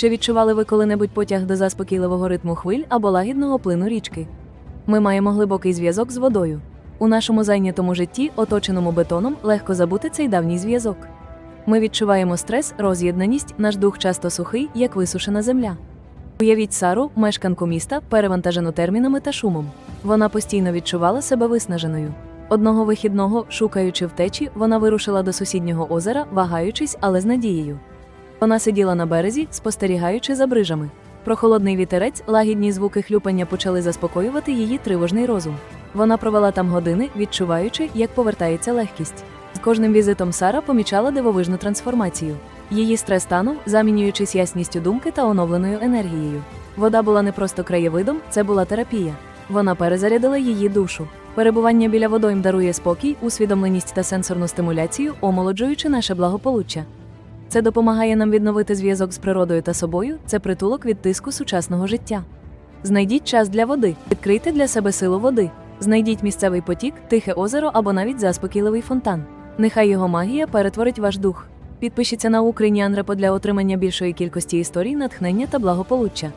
Чи відчували ви коли-небудь потяг до заспокійливого ритму хвиль або лагідного плину річки? Ми маємо глибокий зв'язок з водою. У нашому зайнятому житті, оточеному бетоном, легко забути цей давній зв'язок. Ми відчуваємо стрес, роз'єднаність, наш дух часто сухий, як висушена земля. Уявіть Сару, мешканку міста, перевантажену термінами та шумом. Вона постійно відчувала себе виснаженою. Одного вихідного, шукаючи втечі, вона вирушила до сусіднього озера, вагаючись, але з надією. Вона сиділа на березі, спостерігаючи за брижами. Прохолодний вітерець, лагідні звуки хлюпання почали заспокоювати її тривожний розум. Вона провела там години, відчуваючи, як повертається легкість. З кожним візитом Сара помічала дивовижну трансформацію. Її стрес танув, замінюючись ясністю думки та оновленою енергією. Вода була не просто краєвидом, це була терапія. Вона перезарядила її душу. Перебування біля водойм дарує спокій, усвідомленість та сенсорну стимуляцію, омолоджуючи наше благополуччя. Це допомагає нам відновити зв'язок з природою та собою, це притулок від тиску сучасного життя. Знайдіть час для води, відкрийте для себе силу води, знайдіть місцевий потік, тихе озеро або навіть заспокійливий фонтан. Нехай його магія перетворить ваш дух. Підпишіться на Україні Анрепо для отримання більшої кількості історій, натхнення та благополуччя.